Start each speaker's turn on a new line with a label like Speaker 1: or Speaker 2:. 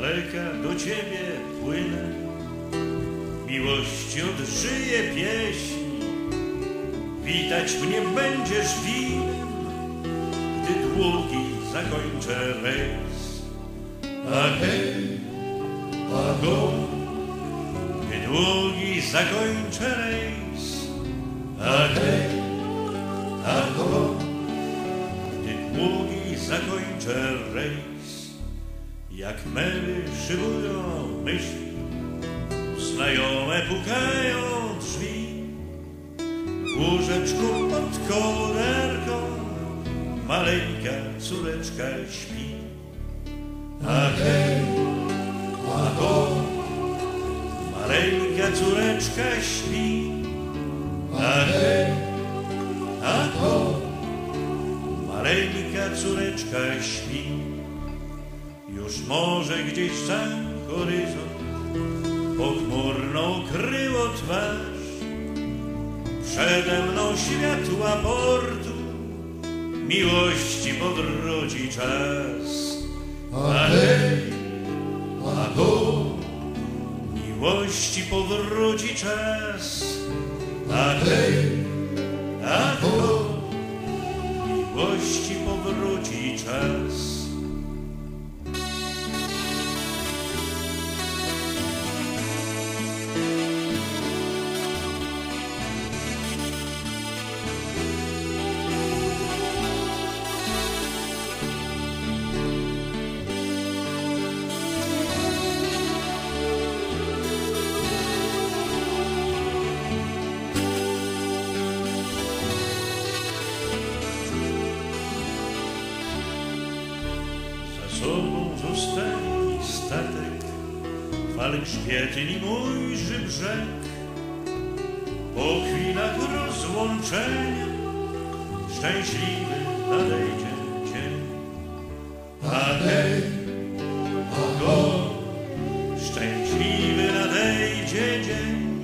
Speaker 1: rzeka do ciebie płynę, miłości odżyje pieśń, witać mnie będziesz winem, gdy długi zakończę rejs. A hej, a ho, gdy długi zakończę rejs. A hej, a ho, gdy długi zakończę rejs. Jak mery szybują myśli, znajome pukają drzwi. W łóżeczku pod kołderką maleńka córeczka śpi. A hej, a ho, maleńka córeczka śpi. A hej, a ho, maleńka córeczka śpi. Już może gdzieś sam horyzont pochmurną kryło twarz. Przede mną światła portu, miłości podrodzi czas. A hej, a ho, miłości powróci czas. A sobą zostawi statek, fal grzbietni mój brzeg. Po chwilach rozłączenia szczęśliwy nadejdzie dzień. A hej, a go, szczęśliwy nadejdzie dzień.